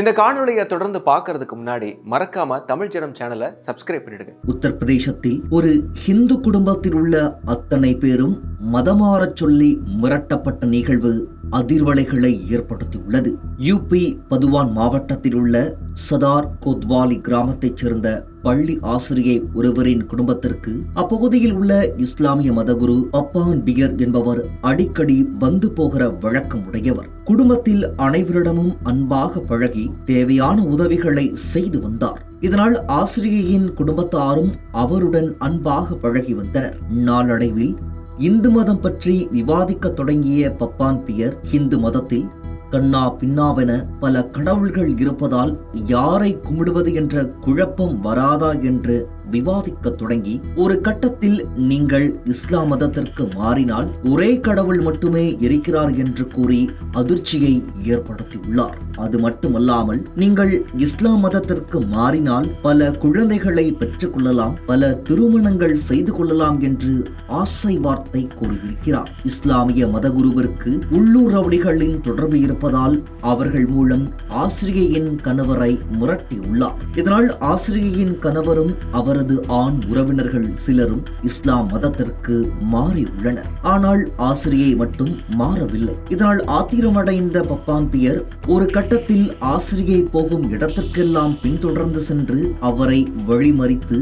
இந்த காணொலியை தொடர்ந்து பார்க்கறதுக்கு முன்னாடி மறக்காம தமிழ் ஜனம் சேனலை சப்ஸ்கிரைப் பண்ணிடுங்க. உத்தரப்பிரதேசத்தில் ஒரு ஹிந்து குடும்பத்தில் உள்ள அத்தனை பேரும் மதமாறச் சொல்லி மிரட்டப்பட்ட நிகழ்வு அதிர்வலைகளை ஏற்படுத்தியுள்ளது. யூபி பதுவான் மாவட்டத்தில் உள்ள சதார் கோத்வாலி கிராமத்தைச் சேர்ந்த பள்ளி ஆசிரியை ஒருவரின் குடும்பத்திற்கு அப்பகுதியில் உள்ள இஸ்லாமிய மதகுரு அப்பான் பியர் என்பவர் அடிக்கடி வந்து போகிற வழக்கம் உடையவர். குடும்பத்தில் அனைவரிடமும் அன்பாக பழகி தேவையான உதவிகளை செய்து வந்தார். இதனால் ஆசிரியையின் குடும்பத்தாரும் அவருடன் அன்பாக பழகி வந்தனர். நாளடைவில் இந்து மதம் பற்றி விவாதிக்க தொடங்கிய பப்பான் பியர் இந்து மதத்தில் கண்ணா பின்னாவென பல கடவுள்கள் இருப்பதால் யாரை கும்பிடுவது என்ற குழப்பம் வராதா என்று விவாதிக்க தொடங்கி ஒரு கட்டத்தில் நீங்கள் இஸ்லாம் மதத்திற்கு மாறினால் ஒரே கடவுள் மட்டுமே இருக்கிறார் என்று கூறி அதிர்ச்சியை ஏற்படுத்தியுள்ளார். அது மட்டுமல்லாமல் நீங்கள் இஸ்லாம் மதத்திற்கு மாறினால் பல குழந்தைகளை பெற்றுக் கொள்ளலாம் பல திருமணங்கள் செய்து கொள்ளலாம் என்று ஆசை வார்த்தை கூறியிருக்கிறார். இஸ்லாமிய மதகுருவிற்கு உள்ளூர் ரவுடிகளின் தொடர்பு இருப்பதால் அவர்கள் மூலம் ஆசிரியையின் கணவரை மிரட்டியுள்ளார். இதனால் ஆசிரியையின் கணவரும் அவர் அவரது ஆண் உறவினர்கள் சிலரும் இஸ்லாம் மதத்திற்கு மாறியுள்ளனர் ஆனால் ஆசிரியை மட்டும் மாறவில்லை. இதனால் ஆத்திரமடைந்த பப்பாம்பியர் ஒரு கட்டத்தில் ஆசிரியை போகும் இடத்திற்கெல்லாம் பின்தொடர்ந்து சென்று அவரை வழிமறித்து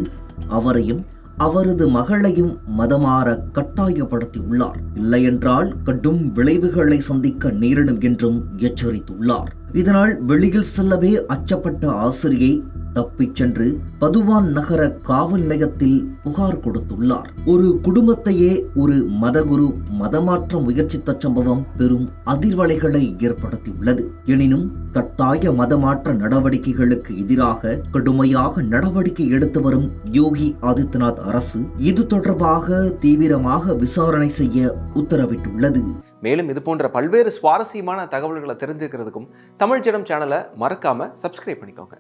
அவரையும் அவரது மகளையும் மதமாற கட்டாயப்படுத்தியுள்ளார் இல்லையென்றால் கடும் விளைவுகளை சந்திக்க நேரிடும் என்றும் எச்சரித்துள்ளார். இதனால் வெளியில் செல்லவே அச்சப்பட்ட ஆசிரியை தப்பிச் சென்று பதுவான் நகர காவல் நிலையத்தில் புகார் கொடுத்துள்ளார். ஒரு குடும்பத்தையே ஒரு மதகுரு மதமாற்ற முயற்சித்த சம்பவம் பெரும் அதிர்வலைகளை ஏற்படுத்தியுள்ளது. எனினும் கட்டாய மதமாற்ற நடவடிக்கைகளுக்கு எதிராக கடுமையாக நடவடிக்கை எடுத்து வரும் யோகி ஆதித்யநாத் அரசு இது தொடர்பாக தீவிரமாக விசாரணை செய்ய உத்தரவிட்டுள்ளது. மேலும் இது போன்ற பல்வேறு சுவாரஸ்யமான தகவல்களை தெரிஞ்சுக்கிறதுக்கும் தமிழ் ஜனம் சேனலை மறக்காம சப்ஸ்கிரைப் பண்ணிக்கோங்க.